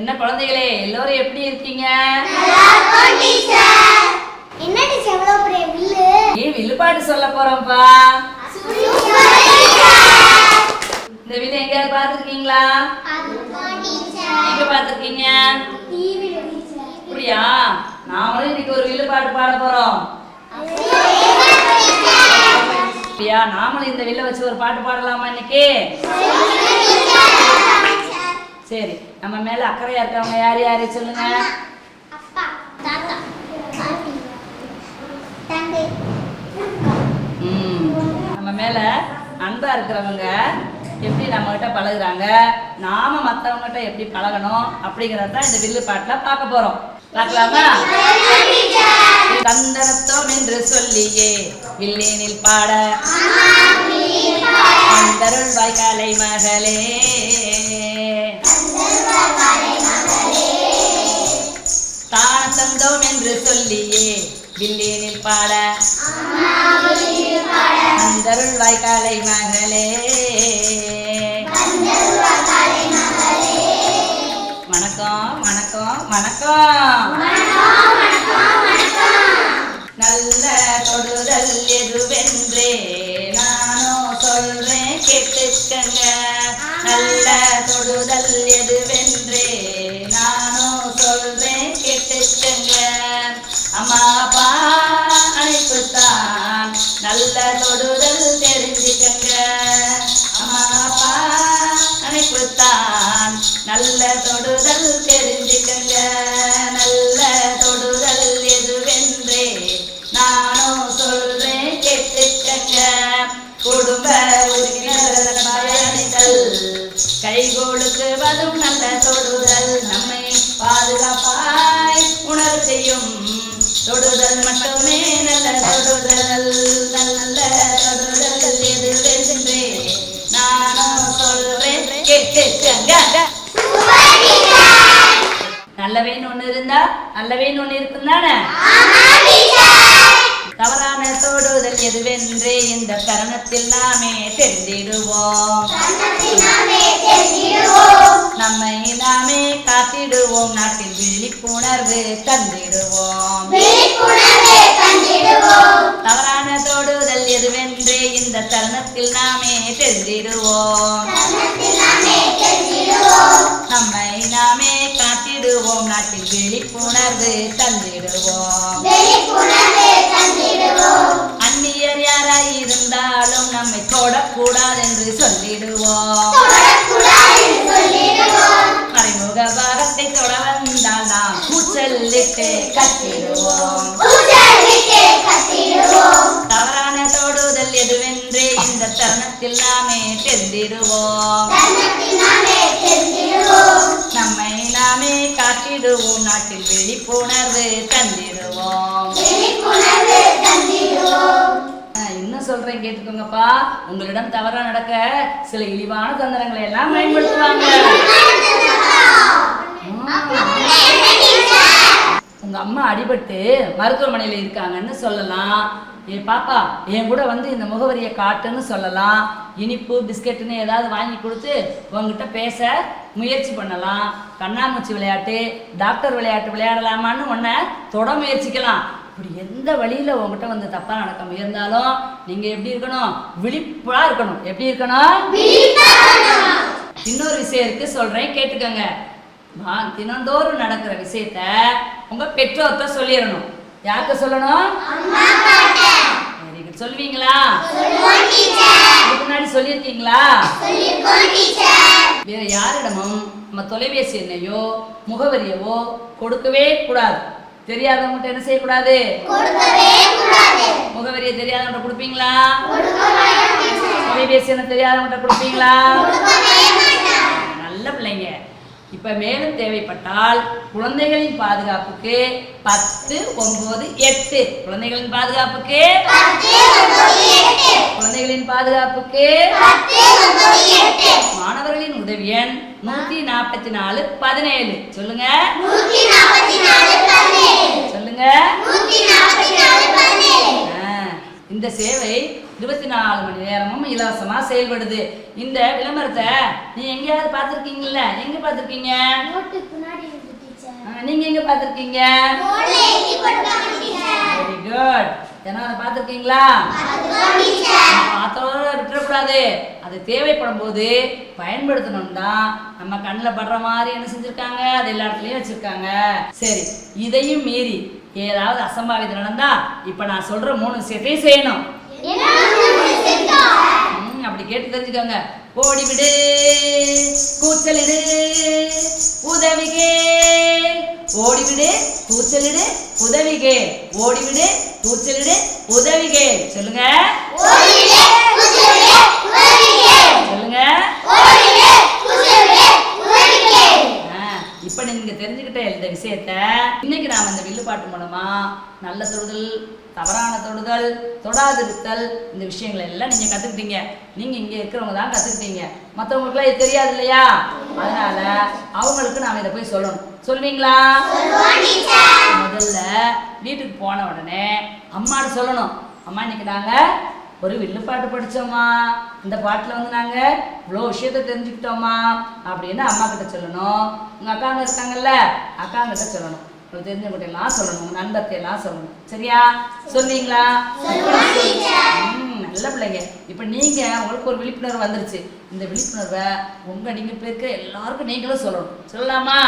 என்ன குழந்தைகளே எல்லோரும் எப்படி இருக்கீங்க? என்ன டீச்சர் எவ்வளவு பெரிய வில்லு? வில்லுப்பாட்டு சொல்ல போறோம்ப்பா? இந்த வில்லு எங்கேயாவது பார்த்துருக்கீங்களா? எங்க பார்த்துருக்கீங்க? அப்படியா? நாமளும் இன்னைக்கு ஒரு வில்லுப்பாட்டு பாட போறோம். அப்படியா? நாமளும் இந்த வில்ல வச்சு ஒரு பாட்டு பாடலாமா இன்னைக்கு? சரி நம்ம மேல அக்கறையா இருக்கவங்க யார் யாரு சொல்லுங்க. நம்ம மேல அன்பா இருக்கிறவங்க எப்படி நம்ம கிட்ட பழகுறாங்க நாம மத்தவங்க கிட்ட எப்படி பழகணும் அப்படிங்கறத இந்த வில்லு பாட்டுல பார்க்க போறோம். பார்க்கலாமா? தந்தனத்தோம் என்று சொல்லியே வில்லேனில் பாட. அந்தருள் வாய்க்காலை மகளே. என்று சொல்லியே வில்லேனில் பாட. அந்தருள் வாய்க்காலை மகளே. வணக்கம் வணக்கம் வணக்கம். நல்ல தொடுதல் எதுவென்றே நானோ சொல்றேன் கேட்டுக்கங்க. நல்ல தொடுதல் எதுவென்றே நல்ல தொடுதல் தெரிஞ்சுக்கங்க நல்லவேன்னு ஒண்ணு இருக்கும் தானே? தவறான தொடுதல் எதுவென்றே இந்த தருணத்தில் நாமே தெரிந்திடுவோம். நம்மை நாமே காத்திடுவோம். நாட்டில் விழிப்புணர்வு தந்திடுவோம். தவறான தொடுதல் எதுவென்றே இந்த தருணத்தில் நாமே தெரிந்திடுவோம். விழிப்புணர்வு தந்திடுவோம். அந்நியர் யாராய் இருந்தாலும் நம்மை தொடக்கூடாது என்று சொல்லிடுவோம். மறைமுக பாகத்தை தொட வந்தால் நாம் கூச்சலிட்டு கத்திடுவோம் தவறான தொடுதல் எதுவென்றே இந்த தருணத்தில் நாமே தெரிந்திடுவோம். காத்திடுவோம் நாட்டில் விழிப்புணர்வு தந்திடுவோம். இன்னும் சொல்றேன் கேட்டுக்கோங்கப்பா. உங்களிடம் தவறா நடக்க சில இழிவான தந்திரங்களை எல்லாம் பயன்படுத்துவாங்க. உங்க அம்மா அடிபட்டு மருத்துவமனையில இருக்காங்கன்னு சொல்லலாம். ஏ பாப்பா என் கூட வந்து இந்த முகவரியை காட்டுன்னு சொல்லலாம். இனிப்பு பிஸ்கெட்டுன்னு ஏதாவது வாங்கி கொடுத்து உங்ககிட்ட பேச முயற்சி பண்ணலாம். கண்ணாமூச்சி விளையாட்டு டாக்டர் விளையாட்டு விளையாடலாமான்னு உன்னை தொட முயற்சிக்கலாம். இப்படி எந்த வழியில உங்ககிட்ட வந்து தப்பா நடக்க முயன்றாலும் நீங்க எப்படி இருக்கணும்? விழிப்பா இருக்கணும். எப்படி இருக்கணும். இன்னொரு விஷயம் இருக்கு சொல்றேன் கேட்டுக்கோங்க. வா- தினந்தோறும் நடக்கிற விஷயத்த உங்க பெற்றோர்கிட்ட சொல்லிடணும். யார்கிட்ட சொல்லணும்? குட் சொல்லுவீங்களா? முன்னாடி சொல்லியிருக்கீங்களா? வேற யாரிடமும் நம்ம தொலைபேசி எண்ணையோ முகவரியவோ கொடுக்கவே கூடாது. தெரியாதவங்ககிட்ட என்ன செய்யக்கூடாது? முகவரியை தெரியாதவங்ககிட்ட கொடுப்பீங்களா? தொலைபேசி எண்ணை தெரியாதவங்ககிட்ட கொடுப்பீங்களா? நல்ல பிள்ளைங்க. இப்ப மேலும் தேவைப்பட்டால் குழந்தைகளின் பாதுகாப்புக்கு பத்து ஒன்பது எட்டு. குழந்தைகளின் பாதுகாப்புக்கு குழந்தைகளின் பாதுகாப்புக்கு மாணவர்களின் உதவி எண் நூத்தி நாற்பத்தி நாலு பதினேழு. சொல்லுங்க. சொல்லுங்க இந்த சேவை இருபத்தி நாலு மணி நேரமும் இலவசமா செயல்படுது. இந்த விளம்பரத்தை நீ எங்கேயாவது பார்த்துருக்கீங்கல்ல? எங்க பார்த்துருக்கீங்க? நோட்டுக்கு முன்னாடி இருக்கு டீச்சர். ஆ, நீங்க எங்க பார்த்துருக்கீங்க? வெரி குட் ஏன்னா அதை பார்த்துருக்கீங்களா? பார்த்தோட விட்டுறக்கூடாது. அது தேவைப்படும் போது பயன்படுத்தணும்னா நம்ம கண்ணில் படுற மாதிரி என்ன செஞ்சுருக்காங்க? அது எல்லா இடத்துலையும் வச்சுருக்காங்க. சரி இதையும் மீறி ஏதாவது அசம்பாவிதம் நடந்தா இப்போ நான் சொல்கிற மூணு விஷயத்தையும் செய்யணும். அப்படி கேட்டு தெரிஞ்சுக்கோங்க. ஓடிவிடு கூச்சலிடு உதவிகே ஓடிவிடு கூச்சலிடு உதவிகே ஓடிவிடு கூச்சலிடு உதவிகே சொல்லுங்க. சொல்லுங்க. பண்ணி நீங்கள் தெரிஞ்சுக்கிட்ட இந்த விஷயத்த இன்னைக்கு நாம் இந்த வில்லுப்பாட்டு மூலமாக நல்ல தொடுதல் தவறான தொடுதல் தொடாதிருத்தல் இந்த விஷயங்களை எல்லாம் நீங்கள் கற்றுக்கிட்டீங்க நீங்கள் இங்கே இருக்கிறவங்க தான் கற்றுக்கிட்டீங்க மற்றவங்களுக்குலாம் இது தெரியாது இல்லையா? அதனால அவங்களுக்கு நாம் இதை போய் சொல்லணும். சொல்வீங்களா? முதல்ல வீட்டுக்கு போன உடனே அம்மாட்ட சொல்லணும். அம்மா இன்னைக்கு நாங்கள் ஒரு வில்லு பாட்டு படிச்சோம்மா இந்த பாட்டுல வந்து நாங்க இவ்வளோ விஷயத்த தெரிஞ்சுக்கிட்டோம்மா அப்படின்னு அம்மா கிட்ட சொல்லணும். உங்க அக்காங்க இருக்காங்கல்ல அக்காங்கிட்ட சொல்லணும். உங்களுக்கு தெரிஞ்சவங்கிட்ட எல்லாம் சொல்லணும். உங்க நண்பர்கிட்ட எல்லாம் சொல்லணும். சரியா? சொல்வீங்களா ம், நல்ல பிள்ளைங்க. இப்போ நீங்க உங்களுக்கு ஒரு விழிப்புணர்வு வந்துருச்சு. இந்த விழிப்புணர்வை உங்க நீங்க பேருக்கு எல்லாருக்கும் நீங்களும் சொல்லணும். சொல்லலாமா?